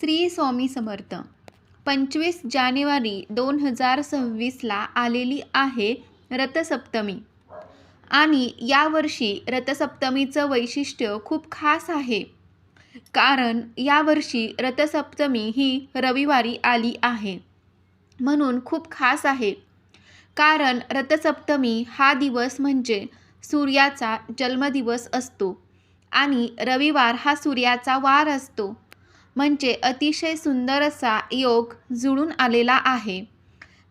श्री स्वामी समर्थ. पंचवीस जानेवारी दोन हजार सव्वीसला आलेली आहे रथसप्तमी. आणि यावर्षी रथसप्तमीचं वैशिष्ट्य खूप खास आहे. कारण यावर्षी रथसप्तमी ही रविवारी आली आहे. म्हणून खूप खास आहे. कारण रथसप्तमी हा दिवस म्हणजे सूर्याचा जन्मदिवस असतो. आणि रविवार हा सूर्याचा वार असतो. म्हणजे अतिशय सुंदर असा योग जुळून आलेला आहे.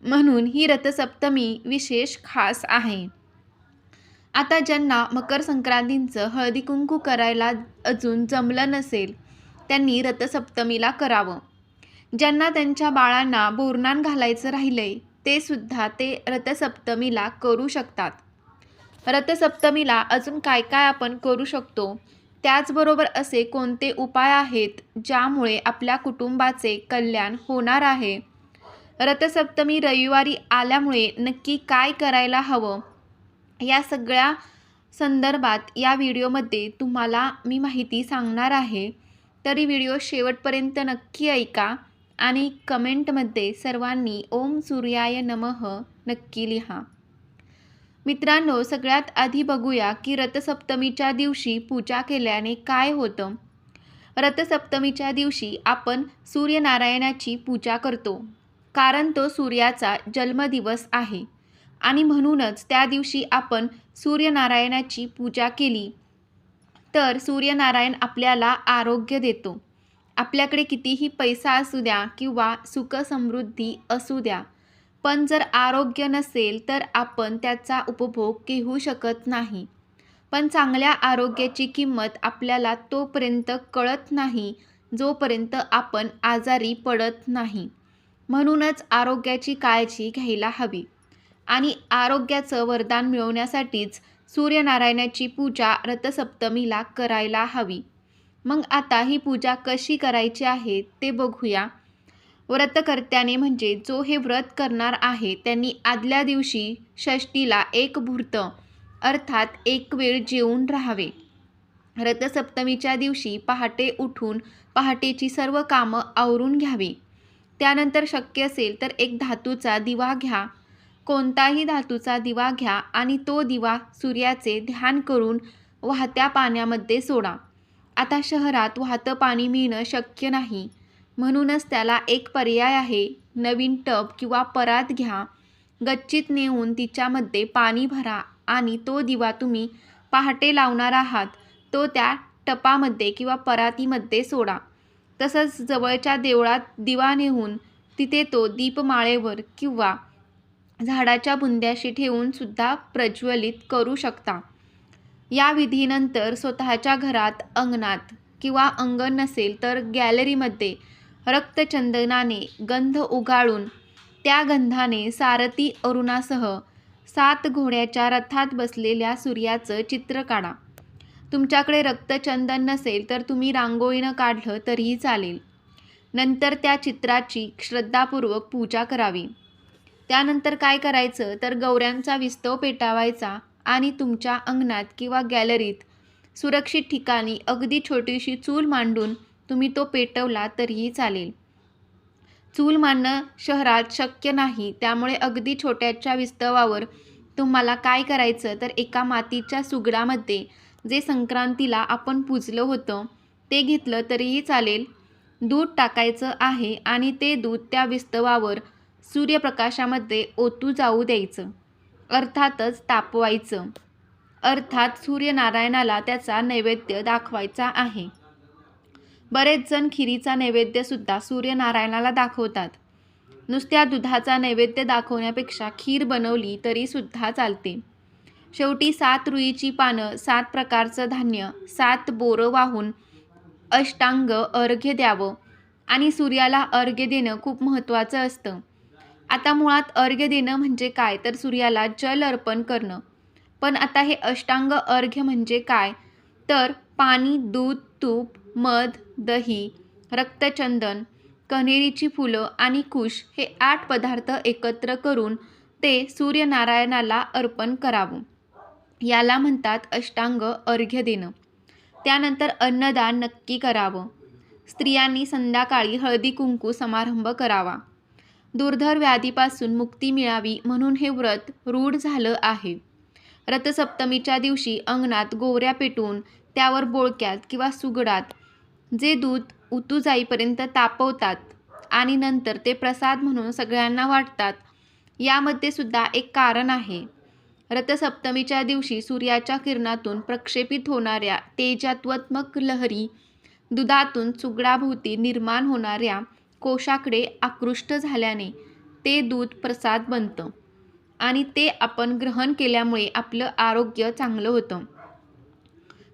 म्हणून ही रथसप्तमी विशेष खास आहे. आता ज्यांना मकर संक्रांतीचं हळदी कुंकू करायला अजून जमलं नसेल त्यांनी रथसप्तमीला करावं. ज्यांना त्यांच्या बाळांना बोरणान घालायचं राहिलंय ते सुद्धा ते रथसप्तमीला करू शकतात. रथसप्तमीला अजून काय काय आपण करू शकतो? त्याचबरोबर असे कोणते उपाय आहेत ज्यामुळे आपल्या कुटुंबाचे कल्याण होणार आहे? रथसप्तमी रविवारी आल्यामुळे नक्की काय करायला हवं? या सगळ्या संदर्भात या व्हिडिओमध्ये तुम्हाला मी माहिती सांगणार आहे. तरी व्हिडिओ शेवटपर्यंत नक्की ऐका आणि कमेंटमध्ये सर्वांनी ओम सूर्याय नमः नक्की लिहा. मित्रांनो सगळ्यात आधी बघूया की रथसप्तमीच्या दिवशी पूजा केल्याने काय होतं. रथसप्तमीच्या दिवशी आपण सूर्यनारायणाची पूजा करतो कारण तो सूर्याचा जन्मदिवस आहे. आणि म्हणूनच त्या दिवशी आपण सूर्यनारायणाची पूजा केली. तर सूर्यनारायण आपल्याला आरोग्य देतो. आपल्याकडे कितीही पैसा असू द्या किंवा सुखसमृद्धी असू द्या पण जर आरोग्य नसेल तर आपण त्याचा उपभोग घेऊ शकत नाही. पण चांगल्या आरोग्याची किंमत आपल्याला तोपर्यंत कळत नाही जोपर्यंत आपण आजारी पडत नाही. म्हणूनच आरोग्याची काळजी घ्यायला हवी. आणि आरोग्याचं वरदान मिळवण्यासाठीच सूर्यनारायणाची पूजा रथसप्तमीला करायला हवी. मग आता ही पूजा कशी करायची आहे ते बघूया. व्रतकर्त्याने म्हणजे जो हे व्रत करणार आहे त्यांनी आदल्या दिवशी षष्टीला एक भूर्त अर्थात एक वेळ जेवून राहावे. रथसप्तमीच्या दिवशी पहाटे उठून पहाटेची सर्व कामं आवरून घ्यावी. त्यानंतर शक्य असेल तर एक धातूचा दिवा घ्या. कोणताही धातूचा दिवा घ्या आणि तो दिवा सूर्याचे ध्यान करून वाहत्या पाण्यामध्ये सोडा. आता शहरात वाहतं पाणी मिळणं शक्य नाही. म्हणूनच त्याला एक पर्याय आहे. नवीन टब किंवा परात घ्या. गच्चीत नेऊन तिच्यामध्ये पाणी भरा आणि तो दिवा तुम्ही पहाटे लावणार आहात तो त्या टपामध्ये किंवा परातीमध्ये सोडा. तसंच जवळच्या देवळात दिवा नेऊन तिथे तो दीपमाळेवर किंवा झाडाच्या बुंद्याशी ठेवून सुद्धा प्रज्वलित करू शकता. या विधीनंतर स्वतःच्या घरात अंगणात किंवा अंगण नसेल तर गॅलरीमध्ये रक्तचंदनाने गंध उगाळून त्या गंधाने सारथी अरुणासह सात घोड्याच्या रथात बसलेल्या सूर्याचं चित्र काढा. तुमच्याकडे रक्तचंदन नसेल तर तुम्ही रांगोळीनं काढलं तरीही चालेल. नंतर त्या चित्राची श्रद्धापूर्वक पूजा करावी. त्यानंतर काय करायचं? तर गौऱ्यांचा विस्तव पेटावायचा आणि तुमच्या अंगणात किंवा गॅलरीत सुरक्षित ठिकाणी अगदी छोटीशी चूल मांडून तुम्ही तो पेटवला तरीही चालेल. चूल मांडणं शहरात शक्य नाही. त्यामुळे अगदी छोट्याच्या विस्तवावर तुम्हाला काय करायचं तर एका मातीच्या सुगडामध्ये जे संक्रांतीला आपण पुजलं होतं ते घेतलं तरीही चालेल. दूध टाकायचं आहे आणि ते दूध त्या विस्तवावर सूर्यप्रकाशामध्ये ओतू जाऊ द्यायचं. अर्थातच तापवायचं. अर्थात सूर्यनारायणाला त्याचा नैवेद्य दाखवायचा आहे. बरेच जण खिरीचा नैवेद्यसुद्धा सूर्यनारायणाला दाखवतात. नुसत्या दुधाचा नैवेद्य दाखवण्यापेक्षा खीर बनवली तरीसुद्धा चालते. शेवटी सात रुईची पानं सात प्रकारचं धान्य सात बोरं वाहून अष्टांग अर्घ्य द्यावं आणि सूर्याला अर्घ्य देणं खूप महत्त्वाचं असतं. आता मुळात अर्घ्य देणं म्हणजे काय? तर सूर्याला जल अर्पण करणं. पण आता हे अष्टांग अर्घ्य म्हणजे काय? तर पाणी दूध तूप मध दही रक्तचंदन कन्हेरीची फुलं आणि कुश हे आठ पदार्थ एकत्र करून ते सूर्यनारायणाला अर्पण करावं. याला म्हणतात अष्टांग अर्घ्य देणं त्यानंतर अन्नदान नक्की करावं. स्त्रियांनी संध्याकाळी हळदी कुंकू समारंभ करावा. दुर्धर व्याधीपासून मुक्ती मिळावी म्हणून हे व्रत रूढ झालं आहे. रथसप्तमीच्या दिवशी अंगणात गोवऱ्या पेटून त्यावर बोळक्यात किंवा सुगडात जे दूध उतू जाईपर्यंत तापवतात आणि नंतर ते प्रसाद म्हणून सगळ्यांना वाटतात यामध्ये सुद्धा एक कारण आहे. रथसप्तमीच्या दिवशी सूर्याच्या किरणातून प्रक्षेपित होणाऱ्या तेजात्वत्मक लहरी दुधातून सुगडाभोवती निर्माण होणाऱ्या कोशाकडे आकृष्ट झाल्याने ते दूध प्रसाद बनतं आणि ते आपण ग्रहण केल्यामुळे आपलं आरोग्य चांगलं होतं.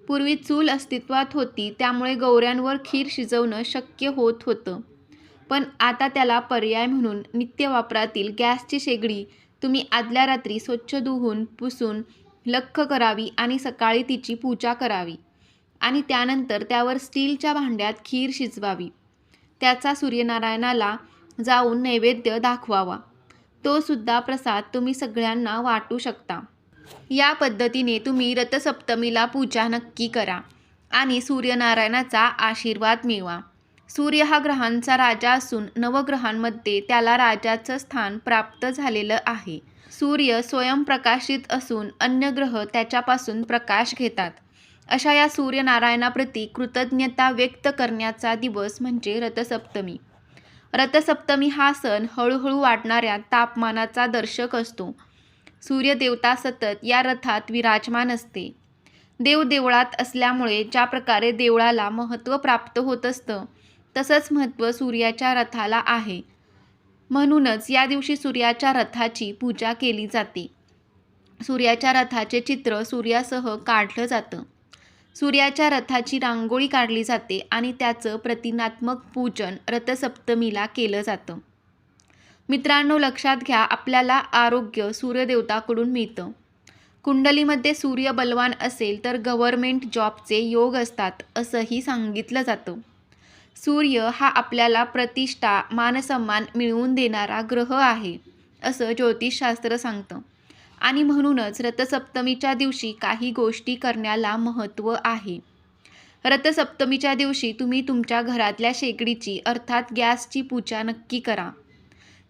पूर्वी चूल अस्तित्वात होती त्यामुळे गौऱ्यांवर खीर शिजवणं शक्य होत होतं. पण आता त्याला पर्याय म्हणून नित्य वापरातील गॅसची शेगडी तुम्ही आदल्या रात्री स्वच्छ धुवून पुसून लख्ख करावी आणि सकाळी तिची पूजा करावी आणि त्यानंतर त्यावर स्टीलच्या भांड्यात खीर शिजवावी. त्याचा सूर्यनारायणाला जाऊन नैवेद्य दाखवावा. तो सुद्धा प्रसाद तुम्ही सगळ्यांना वाटू शकता. या पद्धतीने तुम्ही रथसप्तमीला पूजा नक्की करा आणि सूर्यनारायणाचा आशीर्वाद मिळवा. सूर्य हा ग्रहांचा राजा असून नवग्रहांमध्ये त्याला राजाचं स्थान प्राप्त झालेलं आहे. सूर्य स्वयंप्रकाशित असून अन्य ग्रह त्याच्यापासून प्रकाश घेतात. अशा या सूर्यनारायणाप्रती कृतज्ञता व्यक्त करण्याचा दिवस म्हणजे रथसप्तमी. रथसप्तमी हा सण हळूहळू वाढणाऱ्या तापमानाचा दर्शक असतो. सूर्यदेवता सतत या रथात विराजमान असते. देव देवळात असल्यामुळे ज्या प्रकारे देवळाला महत्त्व प्राप्त होत असतं तसंच महत्त्व सूर्याच्या रथाला आहे. म्हणूनच या दिवशी सूर्याच्या रथाची पूजा केली जाते. सूर्याच्या रथाचे चित्र सूर्यासह काढलं जातं. सूर्याच्या रथाची रांगोळी काढली जाते आणि त्याचं प्रतिनात्मक पूजन रथसप्तमीला केलं जातं. मित्रांनो लक्षात घ्या आपल्याला आरोग्य सूर्यदेवताकडून मिळतं. कुंडलीमध्ये सूर्य बलवान असेल तर गव्हर्मेंट जॉबचे योग असतात असंही सांगितलं जातं. सूर्य हा आपल्याला प्रतिष्ठा मानसन्मान मिळवून देणारा ग्रह आहे असं ज्योतिषशास्त्र सांगतं. आणि म्हणूनच रथसप्तमीच्या दिवशी काही गोष्टी करण्याला महत्त्व आहे. रथसप्तमीच्या दिवशी तुम्ही तुमच्या घरातल्या शेगडीची अर्थात गॅसची पूजा नक्की करा.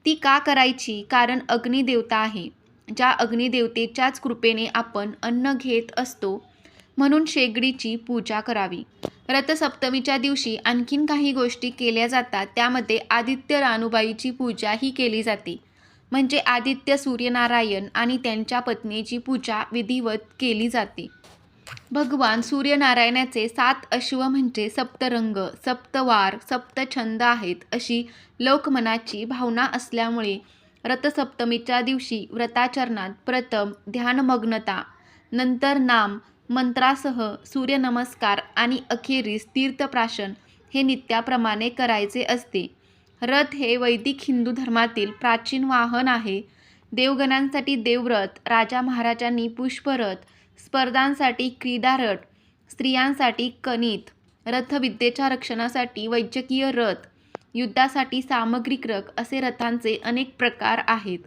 ती का करायची? कारण अग्निदेवता आहे. ज्या अग्निदेवतेच्याच कृपेने आपण अन्न घेत असतो म्हणून शेगडीची पूजा करावी. रथसप्तमीच्या दिवशी आणखीन काही गोष्टी केल्या जातात. त्यामध्ये आदित्य रानूबाईची पूजाही केली जाते. म्हणजे आदित्य सूर्यनारायण आणि त्यांच्या पत्नीची पूजा विधिवत केली जाते. भगवान सूर्यनारायणाचे सात अश्व म्हणजे सप्तरंग सप्तवार सप्तछंद आहेत अशी लोकमनाची भावना असल्यामुळे रथसप्तमीच्या दिवशी व्रताचरणात प्रथम ध्यानमग्नता नंतर नाम मंत्रासह सूर्यनमस्कार आणि अखेरीस तीर्थप्राशन हे नित्याप्रमाणे करायचे असते. रथ हे वैदिक हिंदू धर्मातील प्राचीन वाहन आहे. देवगणांसाठी देवव्रत राजा महाराजांनी पुष्परथ स्पर्धांसाठी क्रीडारट स्त्रियांसाठी कणित रथविद्येच्या रक्षणासाठी वैद्यकीय रथ युद्धासाठी सामग्रिक रथ असे रथांचे अनेक प्रकार आहेत.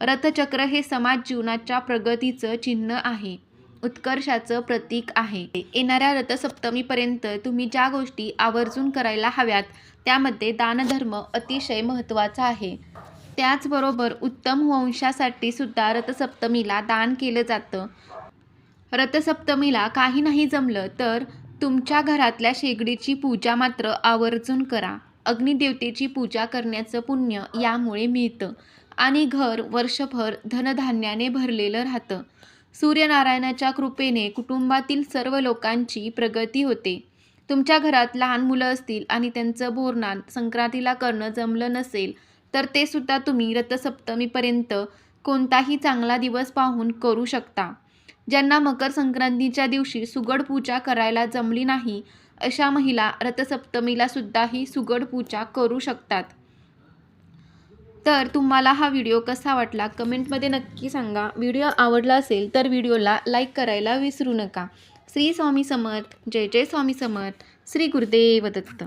रथचक्र हे समाज जीवनाच्या प्रगतीचं चिन्ह आहे. उत्कर्षाचं प्रतीक आहे. येणाऱ्या रथसप्तमीपर्यंत तुम्ही ज्या गोष्टी आवर्जून करायला हव्यात त्यामध्ये दानधर्म अतिशय महत्त्वाचा आहे. त्याचबरोबर उत्तम वंशासाठी सुद्धा रथसप्तमीला दान केलं जातं. रथसप्तमीला काही नाही जमलं तर तुमच्या घरातल्या शेगडीची पूजा मात्र आवर्जून करा. अग्निदेवतेची पूजा करण्याचं पुण्य यामुळे मिळतं आणि घर वर्षभर धनधान्याने भरलेलं राहतं. सूर्यनारायणाच्या कृपेने कुटुंबातील सर्व लोकांची प्रगती होते. तुमच्या घरात लहान मुलं असतील आणि त्यांचं बोरनान संक्रांतीला करणं जमलं नसेल तर ते सुद्धा तुम्ही रथसप्तमीपर्यंत कोणताही चांगला दिवस पाहून करू शकता. ज्यांना मकर संक्रांतीच्या दिवशी सुगड पूजा करायला जमली नाही अशा महिला रथसप्तमीला सुद्धा ही सुगड पूजा करू शकतात. तर तुम्हाला हा व्हिडिओ कसा वाटला? कमेंटमध्ये नक्की सांगा. व्हिडिओ आवडला असेल तर व्हिडिओला लाईक करायला विसरू नका. श्री स्वामी समर्थ. जय जय स्वामी समर्थ. श्री गुरुदेव दत्त.